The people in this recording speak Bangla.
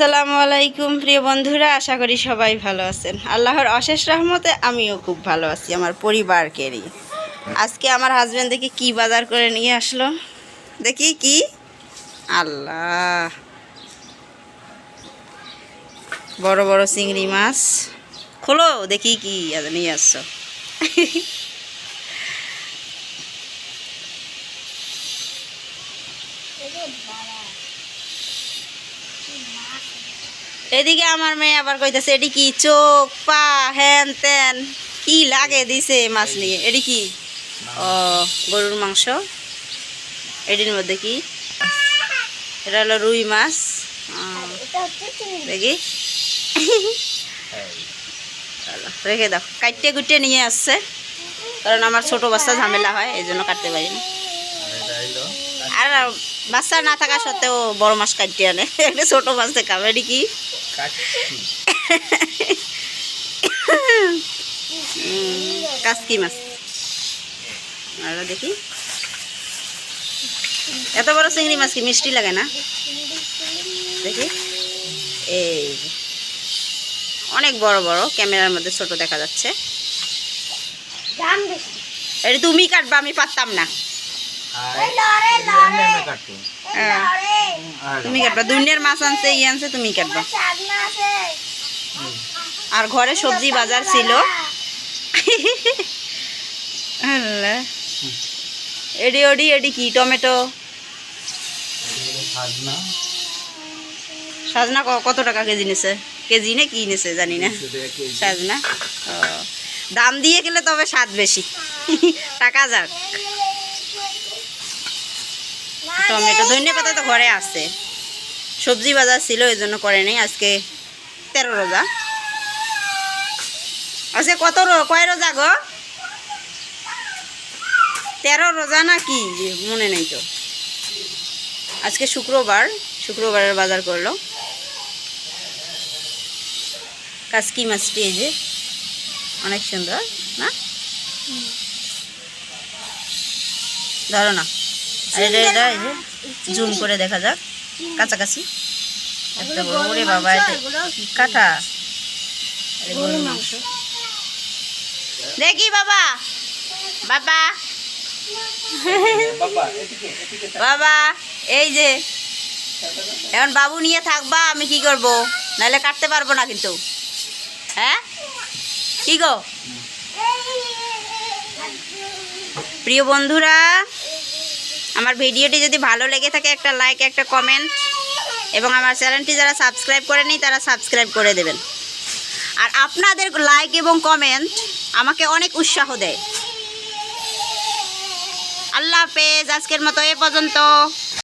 আসসালামু আলাইকুম, প্রিয় বন্ধুরা, আশা করি সবাই ভালো আছেন। আল্লাহর অশেষ রহমতে আমিও খুব ভালো আছি, আমার পরিবারকেরই। আজকে আমার হাজব্যান্ড দেখি কি বাজার করে নিয়ে আসলো? দেখি কি? আল্লাহ। বড় বড় চিংড়ি মাছ। খোলো, দেখি কি নিয়ে আসছো। এদিকে আমার মেয়ে আবার কইতেছে এটি কি চোখ, পা, হ্যান ত্যান, কি লাগে দিছে মাছ নিয়ে? এটি কি? ও, গরুর মাংস। এটির মধ্যে কি? এটা হলো রুই মাছ। দেখি। রেখে দাও। কাটতে কুটে নিয়ে আসছে, কারণ আমার ছোট বাচ্চা ঝামেলা হয়, এই জন্য কাটতে পারি না। আর বাচ্চা না থাকা সত্ত্বেও বড় মাছ কাটতে আনে। একটা ছোট মাছ দেখাবে এটি কি কাসকি মাছ। আর দেখি। এত বড় চিংড়ি মাছ কি মিষ্টি লাগে না? দেখি। এই অনেক বড় বড় ক্যামেরার মধ্যে ছোট দেখা যাচ্ছে। এটা তুমি কাটবা আমি পারতাম না। তুমি কাটবা। দুনিয়ার মাছ আনছে ই আনছে তুমি কাটবা। আর ঘরে সবজি বাজার ছিল। এডি ওডি এডি কি? টমেটো। সাজনা। ক- কত টাকা কেজি নিছে? কেজি না কি নিছে জানি না। সাজনা। ও। দাম দিয়ে গেলে তবে স্বাদ বেশি। টাকা যাক। টমেটো ধনিয়া পাতা তো ঘরে আছে। সবজি বাজার ছিল এই জন্য করে নেই। আজকে তেরো রোজা। আজকে কত রো- কয় রোজা গো? তেরো রোজা না কি? মনে নেই তো। আজকে শুক্রবার শুক্রবারের বাজার করল। কাসকি মাছটি এই যে অনেক সুন্দর না? ধরো না। আর এটা এটা এই যে জুম করে দেখা যাক কাছাকাছি। একটা বড় ওরে বাবা এটা কাটা। দেখি বাবা। বাবা। বাবা এই যে এখন বাবু নিয়ে থাকবা আমি কি করব? নাহলে কাটতে পারব না কিন্তু। হ্যাঁ? কি গো? প্রিয় বন্ধুরা আমার ভিডিওটি যদি ভালো লেগে থাকে, একটা লাইক একটা কমেন্ট এবং আমার চ্যানেলটি যারা সাবস্ক্রাইব করেনি, তারা সাবস্ক্রাইব করে দেবেন। আর আপনাদের লাইক এবং কমেন্ট আমাকে অনেক উৎসাহ দেয়। আল্লাহ হাফেজ, আজকের মতো এ পর্যন্ত।